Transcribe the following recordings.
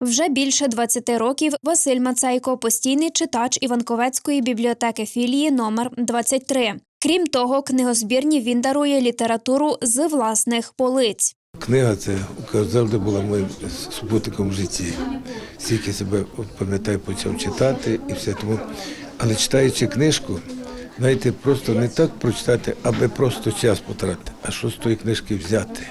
Вже більше 20 років Василь Мацейко постійний читач Іванковецької бібліотеки філії номер 23. Крім того, книгозбірні він дарує літературу з власних полиць. Книга це завжди була моїм супутником в житті. Стільки себе пам'ятаю, почав читати і все тому. Але читаючи книжку, знаєте, просто не так прочитати, аби просто час потратити, а що з тої книжки взяти.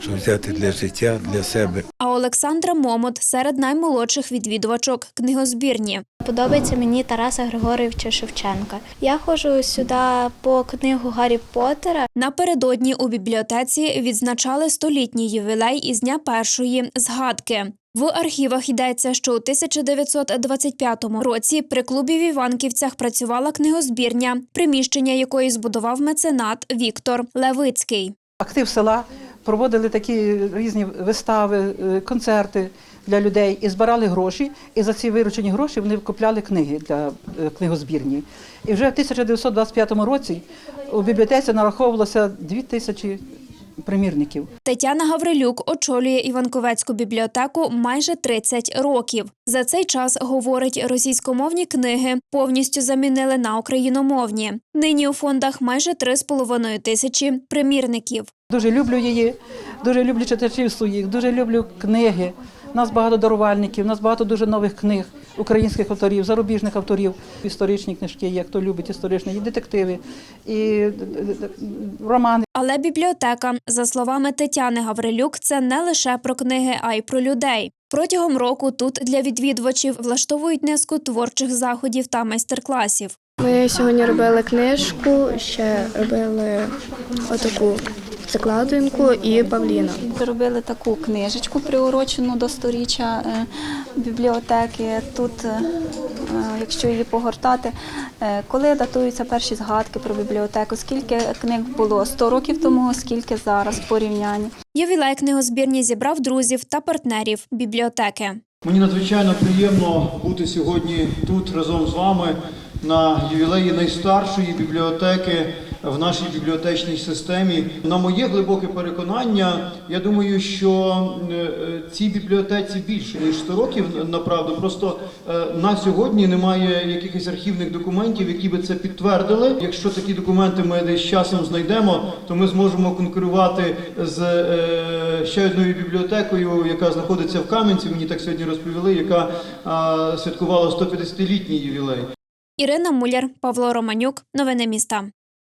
Що взяти для життя, для себе. А Олександра Момот серед наймолодших відвідувачок книгозбірні. Подобається мені Тараса Григоровича Шевченка. Я ходжу сюди по книгу Гаррі Поттера. Напередодні у бібліотеці відзначали столітній ювілей із дня першої згадки. В архівах йдеться, що у 1925 році при клубі в Іванківцях працювала книгозбірня, приміщення якої збудував меценат Віктор Левицький. Актив села проводили такі різні вистави, е, концерти для людей і збирали гроші. І за ці виручені гроші вони купляли книги для е, книгозбірні. І вже в 1925 році у бібліотеці нараховувалося 2 тисячі примірників. Тетяна Гаврилюк очолює Іванковецьку бібліотеку майже 30 років. За цей час, говорить, російськомовні книги повністю замінили на україномовні. Нині у фондах майже 3,5 тисячі примірників. Дуже люблю її, дуже люблю читачів своїх, дуже люблю книги. У нас багато дарувальників, у нас багато дуже нових книг, українських авторів, зарубіжних авторів. Історичні книжки є, хто любить історичні, і детективи, і е, е, романи. Але бібліотека, за словами Тетяни Гаврилюк, це не лише про книги, а й про людей. Протягом року тут для відвідувачів влаштовують низку творчих заходів та майстер-класів. Ми сьогодні робили книжку, ще робили отаку закладинку і павліна. Зробили таку книжечку, приурочену до сторіччя е, бібліотеки. Тут, е, е, якщо її погортати, коли датуються перші згадки про бібліотеку, скільки книг було 100 років тому, скільки зараз в порівнянні. Ювілей книгозбірні зібрав друзів та партнерів бібліотеки. Мені надзвичайно приємно бути сьогодні тут разом з вами на ювілеї найстаршої бібліотеки в нашій бібліотечній системі. На моє глибоке переконання, я думаю, що е, е, цій бібліотеці більше ніж 100 років. Направду, просто е, на сьогодні немає якихось архівних документів, які би це підтвердили. Якщо такі документи ми десь часом знайдемо, то ми зможемо конкурувати з ще одною бібліотекою, яка знаходиться в Кам'янці. Мені так сьогодні розповіли, яка святкувала 150-літній ювілей. Ірина Муляр, Павло Романюк. Новини міста.